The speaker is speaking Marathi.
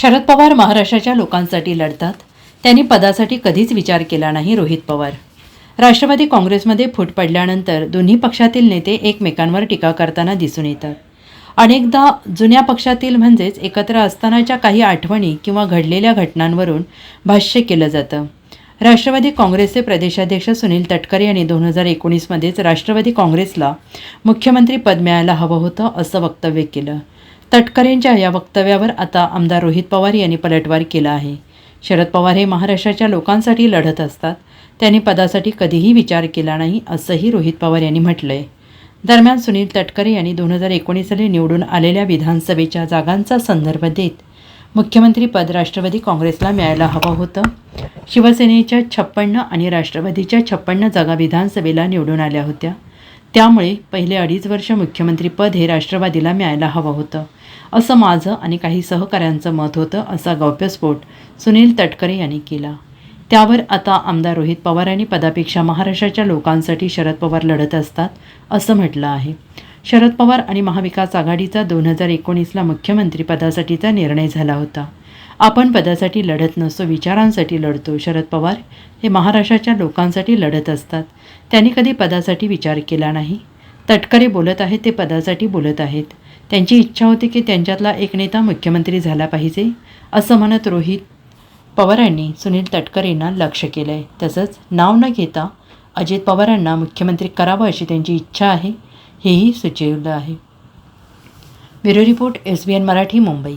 शरद पवार महाराष्ट्राच्या लोकांसाठी लढतात. त्यांनी पदासाठी कधीच विचार केला नाही रोहित पवार. राष्ट्रवादी काँग्रेसमध्ये फूट पडल्यानंतर दोन्ही पक्षातील नेते एकमेकांवर टीका करताना दिसून येतात. अनेकदा जुन्या पक्षातील म्हणजेच एकत्र असतानाच्या काही आठवणी किंवा घडलेल्या घटनांवरून भाष्य केलं जातं. राष्ट्रवादी काँग्रेसचे प्रदेशाध्यक्ष सुनील तटकरे यांनी दोन हजार एकोणीसमध्येच राष्ट्रवादी काँग्रेसला मुख्यमंत्री पद मिळायला हवं होतं असं वक्तव्य केलं. तटकरेंच्या या वक्तव्यावर आता आमदार रोहित पवार यांनी पलटवार केला आहे. शरद पवार हे महाराष्ट्राच्या लोकांसाठी लढत असतात. त्यांनी पदासाठी कधीही विचार केला नाही असंही रोहित पवार यांनी म्हटलं आहे दरम्यान सुनील तटकरे यांनी दोन हजार एकोणीस साली निवडून आलेल्या विधानसभेच्या जागांचा संदर्भ देत मुख्यमंत्रीपद राष्ट्रवादी काँग्रेसला मिळायला हवं होतं. शिवसेनेच्या छप्पन्न आणि राष्ट्रवादीच्या छप्पन्न जागा विधानसभेला निवडून आल्या होत्या. त्यामुळे पहिले अडीच वर्ष मुख्यमंत्रीपद हे राष्ट्रवादीला मिळायला हवं होतं. असं माझं आणि काही सहकाऱ्यांचं मत होतं असा गौप्यस्फोट सुनील तटकरे यांनी केला. त्यावर आता आमदार रोहित पवार यांनी पदापेक्षा महाराष्ट्राच्या लोकांसाठी शरद पवार लढत असतात असं म्हटलं आहे. शरद पवार आणि महाविकास आघाडीचा दोन हजार एकोणीसला मुख्यमंत्रीपदासाठीचा निर्णय झाला होता. आपण पदासाठी लढत नसतो विचारांसाठी लढतो शरद पवार हे महाराष्ट्राच्या लोकांसाठी लढत असतात. त्यांनी कधी पदासाठी विचार केला नाही. तटकरे बोलत आहेत ते पदासाठी बोलत आहेत. त्यांची इच्छा होती की त्यांच्यातला एक नेता मुख्यमंत्री झाला पाहिजे असं म्हणत रोहित पवारांनी सुनील तटकरेंना लक्ष केलं आहे तसंच नाव न घेता अजित पवारांना मुख्यमंत्री करावं अशी त्यांची इच्छा आहे हेही सुचवलं आहे. Bureau report S B N Marathi Mumbai.